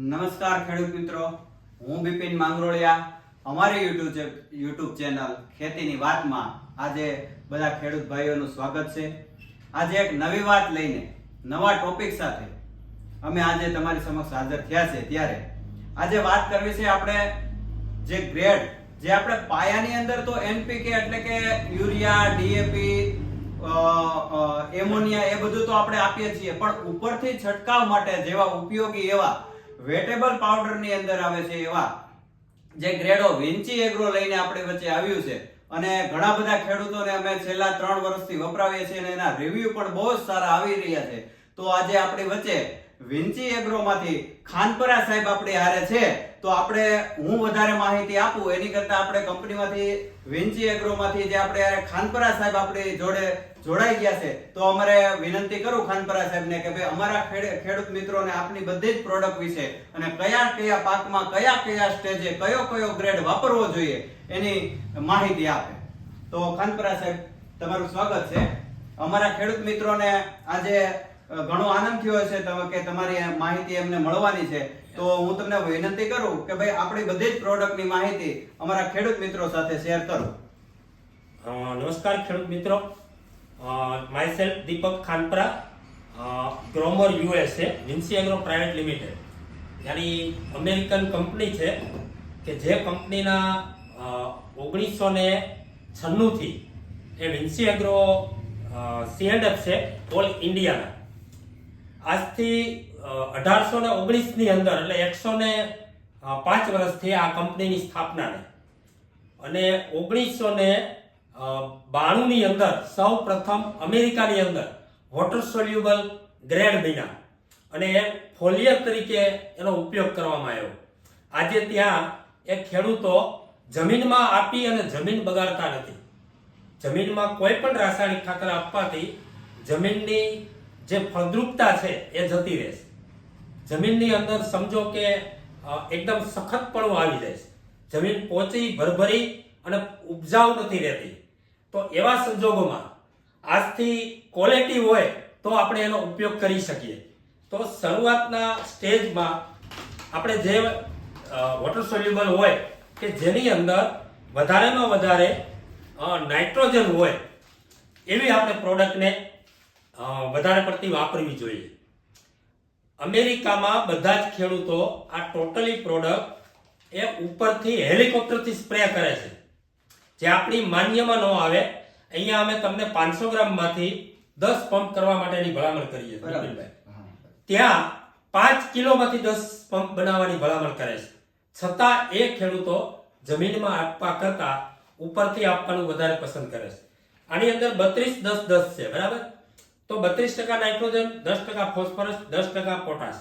નમસ્કાર ખેડૂત મિત્રો. હું બિપિન માંગરોળિયા. અમારી યુટ્યુબ યુટ્યુબ ચેનલ ખેતીની વાતમાં આજે બધા ખેડૂત ભાઈઓનું સ્વાગત છે. આજે એક નવી વાત લઈને નવા ટોપિક સાથે અમે આજે તમારી સમક્ષ હાજર થયા છે ત્યારે. આજે વાત કરવી છે આપણે જે ગ્રેડ, જે આપણે પાયાની અંદર તો એનપીકે એટલે કે યુરિયા, ડીએપી એમોનિયા એ બધું તો આપણે આપીએ છીએ. પણ ઉપરથી છંટકાવ માટે જેવા ઉપયોગી એવા વેટેબલ પાવડરની અંદર આવે છે એવા જે ગ્રેડો વિન્ચી એગ્રો લઈને આપણે વચ્ચે આવ્યું છે. અને ઘણા બધા ખેડૂતોને અમે છેલ્લા ત્રણ વર્ષથી વપરાવીએ છીએ અને એના રિવ્યુ પણ બહુ જ સારા આવી રહ્યા છે. તો આજે આપણી વચ્ચે વિન્ચી એગ્રોમાંથી ખાનપરા સાહેબ આપણી હારે છે, તો આપણે હું વધારે માહિતી આપું, એની કરતા આપણે કંપનીમાંથી વિન્ચી એગ્રોમાંથી જે આપણે હારે ખાનપરા સાહેબ આપણી જોડે જોડાઈ ગયા છે, તો અમારે વિનંતી કરું ખાનપરા સાહેબને કે ભાઈ અમારા ખેડૂત મિત્રોને આપની બધી જ પ્રોડક્ટ વિશે અને કયા કયા પાકમાં કયા કયા સ્ટેજે કયો કયો ગ્રેડ વાપરવો જોઈએ એની માહિતી આપે. તો ખાનપરા સાહેબ, તમારું સ્વાગત છે. અમારા ખેડૂત મિત્રોને આજે ઘણો આનંદ થયો છે તમે કે તમારી માહિતી એમને મળવાની છે. તો હું તમને વિનંતી કરું કે ભાઈ આપણી બધી જ પ્રોડક્ટની માહિતી અમારા ખેડૂત મિત્રો સાથે શેર કરો. નમસ્કાર ખેડૂત મિત્રો. My self Deepak Khanpara Growmore USA Vinci agro private limited યાની American company છે કે જે કંપનીના ઓગણીસો ને છન્નુંથી એ વિન્સી એગ્રો સીએન્ડએફ છે ઓલ ઇન્ડિયાના આજથી અઢારસો ને ઓગણીસની અંદર, એટલે એકસો ને પાંચ વર્ષથી આ કંપનીની સ્થાપનાને અને ઓગણીસો ને બાણુંની અંદર સૌ પ્રથમ અમેરિકાની અંદર, વોટર સોલ્યુબલ ગ્રેડ બન્યા. અને ફોલિયર તરીકે એનો ઉપયોગ કરવામાં આવ્યો. આજે ત્યાં એ ખેડૂતો જમીનમાં આપી અને જમીન બગાડતા નથી. જમીનમાં કોઈ પણ રાસાયણિક ખાતર આપવાથી જમીનની જે ફળદ્રુપતા છે એ જતી રહેશે જમીનની અંદર સમજો કે એકદમ સખતપણું આવી જાય છે. જમીન પોચી, ભરભરી અને ઉપજાઉ નથી રહેતી. તો એવા સંજોગોમાં આજથી ક્વોલિટી હોય તો આપણે એનો ઉપયોગ કરી શકીએ. તો શરૂઆતના સ્ટેજમાં આપણે જે વોટર સોલ્યુબલ હોય કે જેની અંદર વધારેમાં વધારે નાઇટ્રોજન હોય, એવી આપણે પ્રોડક્ટને વધારે પડતી વાપરવી જોઈએ. અમેરિકામાં બધા જ ખેડૂતો આ ટોટલી પ્રોડક્ટ એ ઉપરથી હેલિકોપ્ટરથી સ્પ્રે કરે છે. જે આપણી માન્યમાં ન આવે અહીંયા અમે તમને પાંચસો ગ્રામમાંથી દસ પંપ કરવા માટેની ભલામણ કરીએ. ત્યાં પાંચ કિલોમાંથી દસ પંપ બનાવવાની ભલામણ કરે છે. છતાં એ ખેડૂતો જમીનમાં આપવા કરતા ઉપરથી આપવાનું વધારે પસંદ કરે છે. આની અંદર બત્રીસ દસ દસ છે બરાબર? તો બત્રીસ ટકા નાઇટ્રોજન, દસ ટકા ફોસ્ફરસ, દસ ટકા પોટાશ.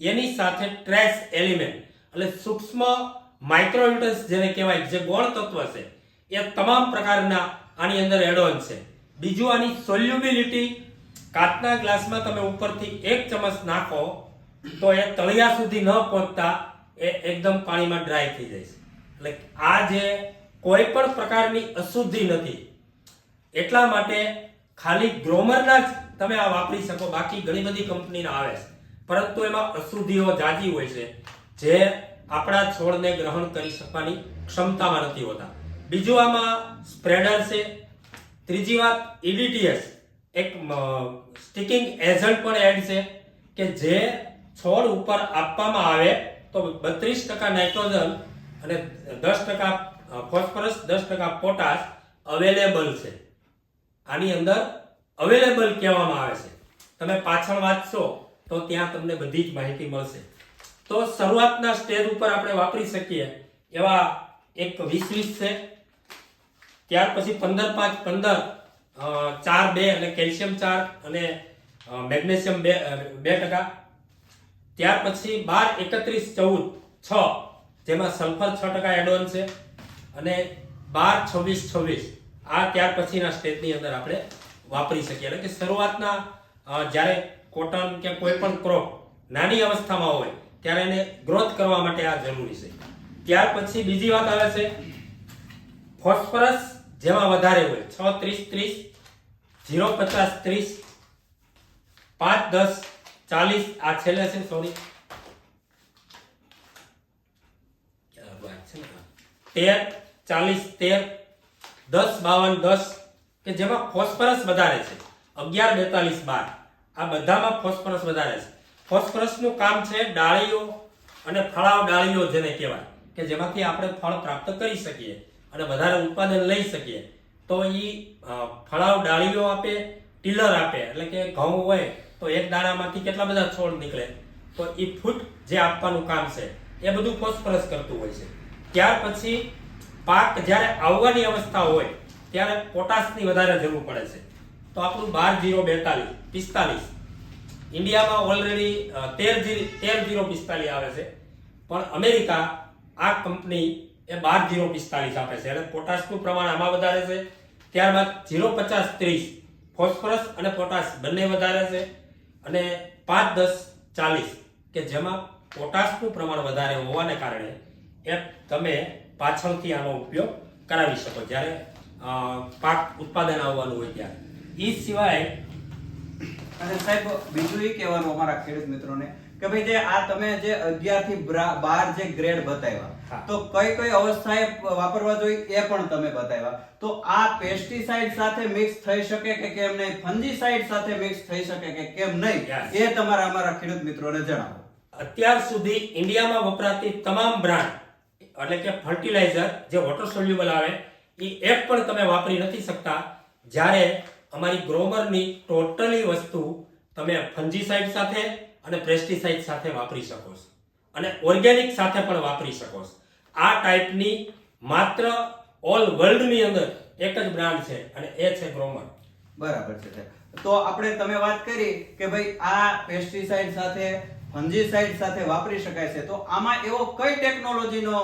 એની સાથે ટ્રેસ એલિમેન્ટ એટલે સૂક્ષ્મ માઇક્રોન્યુટ્રન્સ જેને કહેવાય, જે ગોળ તત્વ છે, એ તમામ પ્રકારના આની અંદર એડ ઓન છે. બીજું આની સોલ્યુબિલિટી કાચના ગ્લાસમાં તમે ઉપરથી એક ચમચ નાખો, તો એ તળિયા સુધી ન પહોંચતા, એ એકદમ પાણીમાં ડ્રાય થઈ જાય છે. એટલે આ જે કોઈ પણ પ્રકારની અશુદ્ધિ નથી, એટલા માટે ખાલી ગ્રોમરના જ તમે આ વાપરી શકો, બાકી ઘણી બધી કંપનીના આવે છે. પરંતુ એમાં અશુદ્ધિઓ જાજી હોય છે, જે આપણા છોડને ગ્રહણ કરી શકવાની ક્ષમતામાં નથી હોતા. બીજું આમાં સ્પ્રેડર છે. ત્રીજી વાત ઇડીટીએસ એક સ્ટિકિંગ એજન્ટ પણ એડ છે કે જે છોડ ઉપર આપવામાં આવે તો બત્રીસ ટકા નાઇટ્રોજન અને દસ ટકા ફોસ્ફરસ, દસ ટકા પોટાશ અવેલેબલ છે. આની અંદર અવેલેબલ કહેવામાં આવે છે. તમે પાછળ વાંચશો તો ત્યાં તમને બધી જ માહિતી મળશે. તો શરૂઆતના સ્ટેજ ઉપર આપણે વાપરી શકીએ એવા એક વીસ વીસ છે. ત્યાર પછી પંદર પાંચ પંદર ચાર બે અને કેલ્શિયમ ચાર અને મેગ્નેશિયમ બે બે ટકા. ત્યાર પછી બાર એકત્રીસ ચૌદ છ, જેમાં સલ્ફર છ ટકા એડોન છે. અને બાર છવ્વીસ છવ્વીસ આ ત્યાર પછીના સ્ટેજની અંદર આપણે વાપરી શકીએ. એટલે કે શરૂઆતના જ્યારે કોટન કે કોઈ પણ ક્રોપ નાની અવસ્થામાં હોય, ત્યારે એને ગ્રોથ કરવા માટે આ જરૂરી છે. ત્યાર પછી બીજી વાત આવે છે ફોસ્ફરસ જેમાં વધારે હોય છ ત્રીસ ત્રીસ જીરો પચાસ ત્રીસ, પાંચ દસ ચાલીસ, આ છેલ્લે છે સોરી તેર ચાલીસ, તેર, દસ, બાવન, દસ કે જેમાં ફોસ્ફરસ વધારે છે. અગિયાર બેતાલીસ બાર. આ બધામાં ફોસ્ફરસ વધારે છે. ફોસ્ફરસનું કામ છે ડાળીઓ અને ફળાવ ડાળીઓ જેને કહેવાય, કે જેમાંથી આપણે ફળ પ્રાપ્ત કરી શકીએ અને વધારે ઉત્પાદન લઈ શકીએ. તો એ ફળાવ ડાળીઓ આપે, ટીલર આપે, એટલે કે ઘઉં હોય તો એક દાણામાંથી કેટલા બધા છોડ નીકળે. તો એ ફૂટ જે આપવાનું કામ છે, એ બધું ફોસ્ફરસ કરતું હોય છે. ત્યાર પછી પાક જ્યારે આવવાની અવસ્થા હોય ત્યારે પોટાશની વધારે જરૂર પડે છે. તો આપણું બાર જીરો બેતાલીસ, પિસ્તાલીસ. ઇન્ડિયામાં ઓલરેડી તેર જીરો તેર જીરો પિસ્તાલીસ આવે છે. પણ અમેરિકા આ કંપની એ બાર જીરો પિસ્તાલીસ આપે છે. એટલે પોટાશનું પ્રમાણ આમાં વધારે છે. ત્યારબાદ જીરો પચાસ ત્રીસ, ફોસ્ફરસ અને પોટાશ બંને વધારે છે. અને પાંચ દસ ચાલીસ, કે જેમાં પોટાશનું પ્રમાણ વધારે હોવાને કારણે એ તમે પાછળથી આનો ઉપયોગ કરાવી શકો. જ્યારે પાક ઉત્પાદન આવવાનું હોય ત્યારે એ સિવાય અને સાહેબ બીજું એ કહેવાનું અમારા ખેડૂત મિત્રોને કે ભાઈ જે આ તમે જે 11 થી બાર જે ગ્રેડ બતાવ્યા તો કઈ કઈ અવસ્થાએ વાપરવા જોઈએ એ પણ તમે બતાવ્યા. તો આ પેસ્ટિસાઇડ સાથે મિક્સ થઈ શકે કે કેમ નહીં? ફંજીસાઇડ સાથે મિક્સ થઈ શકે કે કેમ નહીં? એ તમારા અમારા ખેડૂત મિત્રોને જણાવો. અત્યાર સુધી ઇન્ડિયામાં વપરાતી તમામ બ્રાન્ડ એટલે કે ફર્ટિલાઇઝર જે વોટર સોલ્યુબલ આવે એ એપ પણ તમે વાપરી નથી શકતા. જ્યારે અમારી ગ્રોમરની ટોટલી વસ્તુ તમે ફંજીસાઇડ સાથે અને પ્રેસ્ટિસાઇડ સાથે વાપરી શકો છો. અને ઓર્ગેનિક સાથે પણ વાપરી શકો છો. આ ટાઈપની માત્ર ઓલ વર્લ્ડની અંદર એક જ બ્રાન્ડ છે અને એ છે ગ્રોમર. બરાબર છે તો આપણે તમે વાત કરી કે ભાઈ આ પેસ્ટિસાઇડ સાથે ફંજીસાઇડ સાથે વાપરી શકાય છે. તો આમાં એવો કઈ ટેકનોલોજીનો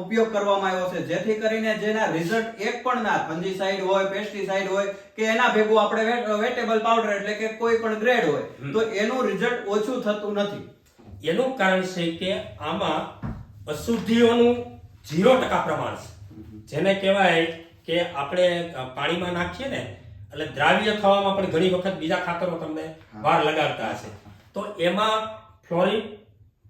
ઉપયોગ કરવામાં આવ્યો છે? જેથી કરીને જેના રિઝલ્ટ એક પણ ના ફંજીસાઇડ હોય પેસ્ટિસાઇડ હોય કે એના ભેગું આપણે વેટેબલ પાવડર એટલે કે કોઈ પણ ગ્રેડ હોય તો એનું રિઝલ્ટ ઓછું થતું નથી. એનું કારણ છે કે આમાં અશુદ્ધિઓનું ઝીરો ટકા પ્રમાણ છે. જેને કહેવાય કે આપણે પાણીમાં નાખીએ ને એટલે દ્રાવ્ય થવામાં પણ ઘણી વખત બીજા ખાતરો તમને વાર લગાડતા હશે. તો એમાં ફ્લોરિન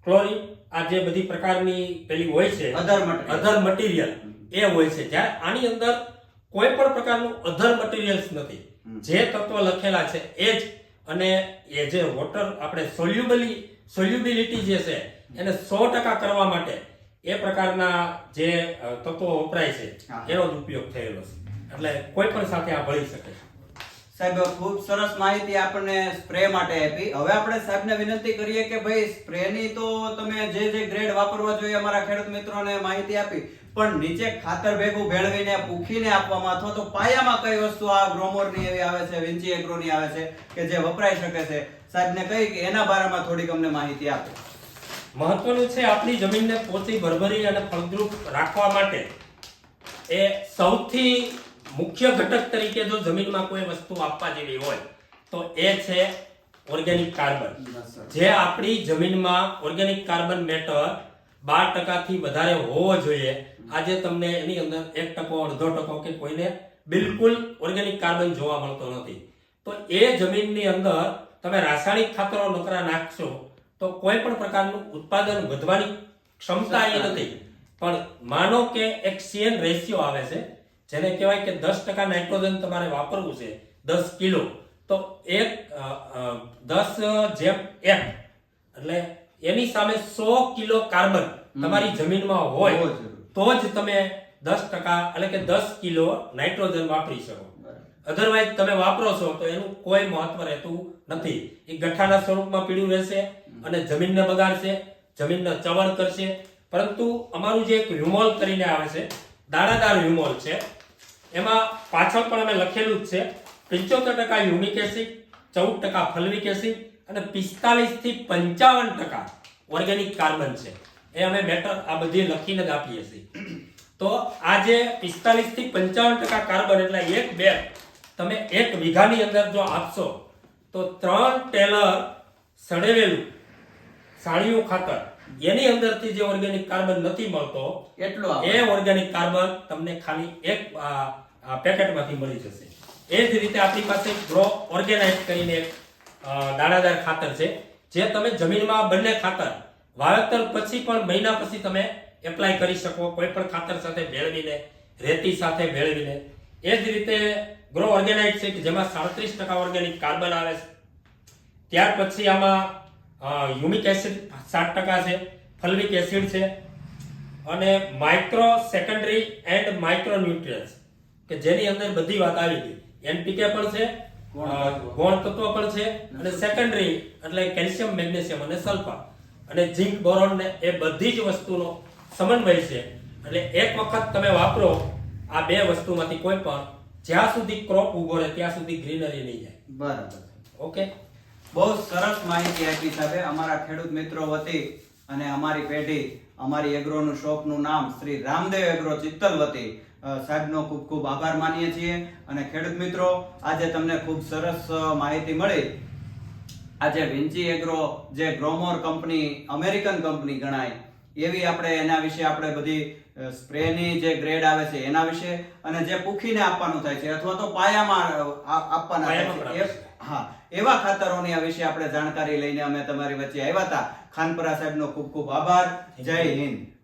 ક્લોરિન આ જે બધી પ્રકારની પેલી હોય છે અધર. અધર મટીરિયલ એ હોય છે. જ્યારે આની અંદર કોઈ પણ પ્રકારનું અધર મટીરિયલ્સ નથી. જે તત્વો લખેલા છે એ જ. અને એ જે વોટર આપણે સોલ્યુબલી સોલ્યુબિલિટી જે છે એને સો ટકા કરવા માટે એ પ્રકારના જે તત્વો વપરાય છે. એનો જ ઉપયોગ થયેલો છે. એટલે કોઈ પણ સાથે આ ભળી શકે. છે સાહેબ, ખૂબ સરસ માહિતી આપણને સ્પ્રે માટે આપી. હવે આપણે સાહેબને વિનંતી કરીએ કે ભાઈ સ્પ્રેની તો તમે જે જે ગ્રેડ વાપરવા જોઈએ અમારા ખેડૂત મિત્રોને માહિતી આપી. પણ નીચે ખાતર ભેગું ભેળવીને પૂખીને આપવામાં અથવા તો પાયામાં કઈ વસ્તુ આ ગ્રોમોરની એવી આવે છે વિન્ચી એગ્રોની આવે છે, કે જે વપરાઈ શકે છે, સાહેબને કહી કે એના બારામાં થોડીક અમને માહિતી આપો. મહત્વનું છે આપણી જમીનને પોતી ભરભરી અને ફળદ્રુપ રાખવા માટે એ સૌથી મુખ્ય ઘટક તરીકે જો જમીનમાં કોઈ વસ્તુ આપવા જેવી હોય તો એ છે ઓર્ગેનિક કાર્બન જે આપણી જમીનમાં ઓર્ગેનિક કાર્બન મેટર બાર ટકાથી વધારે હોવો જોઈએ. આજે તમને એની અંદર એક ટકો અડધો ટકો કે કોઈને બિલકુલ ઓર્ગેનિક કાર્બન જોવા મળતો નથી. તો એ જમીનની અંદર તમે રાસાયણિક ખાતરો નકરા નાખશો તો કોઈ પણ પ્રકારનું ઉત્પાદન વધવાની ક્ષમતા એ નથી. પણ માનો કે એક સીએન રેશિયો આવે છે જેને કહેવાય કે દસ ટકા નાઇટ્રોજન તમારે વાપરવું છે દસ કિલો. તો એક દસ જેમ એમ. એટલે એની સામે સો કિલો કાર્બન તમારી જમીનમાં હોય તો જ તમે દસ ટકા એટલે કે દસ કિલો નાઇટ્રોજન વાપરી શકો. અધરવાઇઝ તમે વાપરો છો તો એનું કોઈ મહત્વ રહેતું નથી. એ ગઠ્ઠાના સ્વરૂપમાં પીળું રહેશે અને જમીનને બગાડશે જમીનને ચવણ કરશે. પરંતુ અમારું જે એક રિમોલ કરીને આવે છે દાણાદાર હ્યુમર છે. એમાં પાછળ પણ અમે લખેલું જ છે, પંચોતેર ટકા યુમિક એસિડ ચૌદ ટકા ફલ્વિક એસિડ અને પિસ્તાલીસથી પંચાવન ટકા ઓર્ગેનિક કાર્બન છે. એ અમે મેટર આ બધી લખીને જ આપીએ છીએ. તો આ જે પિસ્તાલીસથી પંચાવન ટકા કાર્બન એટલે એક બે તમે એક વીઘાની અંદર જો આપશો, તો ત્રણ ટેલર સડેવેલું સાણિયું ખાતર એની અંદરથી જે ઓર્ગેનિક કાર્બન નથી મળતો એટલો એ ઓર્ગેનિક કાર્બન તમને ખાલી એક પેકેટમાંથી મળી જશે. એ જ રીતે આપણી પાસે ગ્રો ઓર્ગેનાઇઝ કરીને એક દાણાદાર ખાતર છે જે તમે જમીનમાં બંને ખાતર વાવેતર પછી પણ મહિના પછી તમે એપ્લાય કરી શકો કોઈ પણ ખાતર સાથે ભેળવીને રેતી સાથે ભેળવીને. એ જ રીતે ગ્રો ઓર્ગેનાઇટ છે કે જેમાં સાડત્રીસ ટકા ઓર્ગેનિક કાર્બન આવે છે. ત્યાર પછી આમાં હ્યુમિક એસિડ સાત ટકા છે ફલ્વિક એસિડ છે અને micro secondary and micro nutrients કે જેની અંદર બધી વાત આવી ગઈ એનપીકે પણ છે. ગૌણ તત્વો. પણ છે અને સેકન્ડરી એટલે કેલ્શિયમ મેગ્નેશિયમ અને સલ્ફર. અને ઝીંક બોરોન ને એ બધી જ વસ્તુનો સમન્વય છે. એટલે એક વખત તમે વાપરો આ બે વસ્તુમાંથી કોઈ પણ જ્યાં સુધી ક્રોપ ઊભો રહે ત્યાં સુધી ગ્રીનરી નહીં જાય. બરાબર. ઓકે બહુ સરસ માહિતી આપી સાહેબે. અમારા ખેડૂત મિત્રો વતી અને અમારી પેઢી અમારી એગ્રોનું શોપનું નામ શ્રી રામદેવ એગ્રો ચિત્તલ વતી. સાહેબનો ખૂબ ખૂબ આભાર માનીએ છીએ અને ખેડૂત મિત્રો આજે તમને ખૂબ સરસ માહિતી મળી. આજે વિન્ચી એગ્રો જે ગ્રોમોર કંપની અમેરિકન કંપની ગણાય એવી આપણે એના વિશે આપણે બધી સ્પ્રેની જે ગ્રેડ આવે છે એના વિશે અને જે પૂખીને આપવાનું થાય છે અથવા તો પાયામાં આપવાના થાય છે. હા એવા ખાતરોની આ વિશે આપણે જાણકારી લઈને અમે તમારી વચ્ચે આવ્યા હતા. ખાનપરા સાહેબનો ખૂબ ખૂબ આભાર. જય હિન્દ.